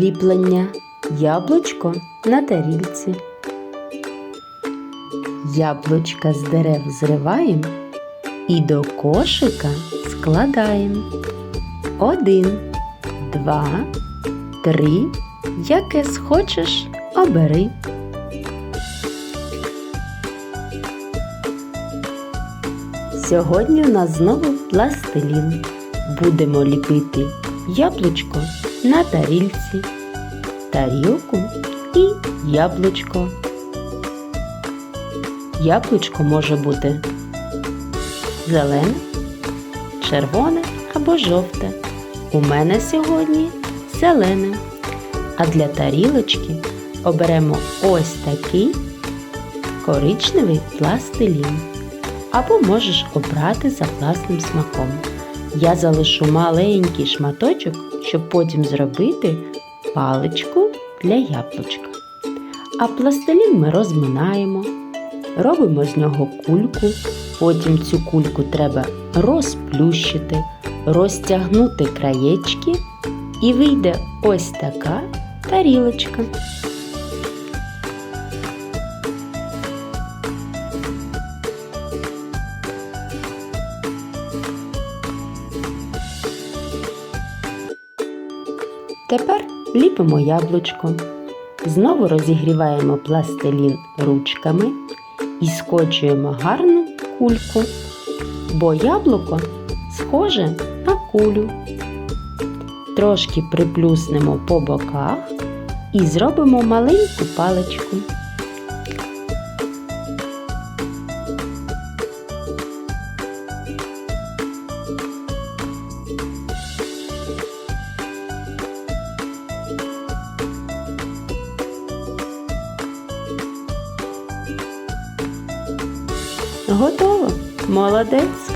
Ліплення яблучко на тарілці. Яблучка з дерев зриваєм і до кошика складаєм. Один, два, три. Яке схочеш, обери. Сьогодні у нас знову пластилін. Будемо ліпити яблучко на тарільці, тарілку і яблучко. Яблучко може бути зелене, червоне або жовте. У мене сьогодні зелене. А для тарілочки оберемо ось такий коричневий пластилін. Або можеш обрати за власним смаком. Я залишу маленький шматочок, щоб потім зробити паличку для яблучка. А пластилін ми розминаємо, робимо з нього кульку, потім цю кульку треба розплющити, розтягнути краєчки і вийде ось така тарілочка. Тепер ліпимо яблучко. Знову розігріваємо пластилін ручками і скочуємо гарну кульку, бо яблуко схоже на кулю. Трошки приплюснемо по боках і зробимо маленьку паличку. Готово! Молодець!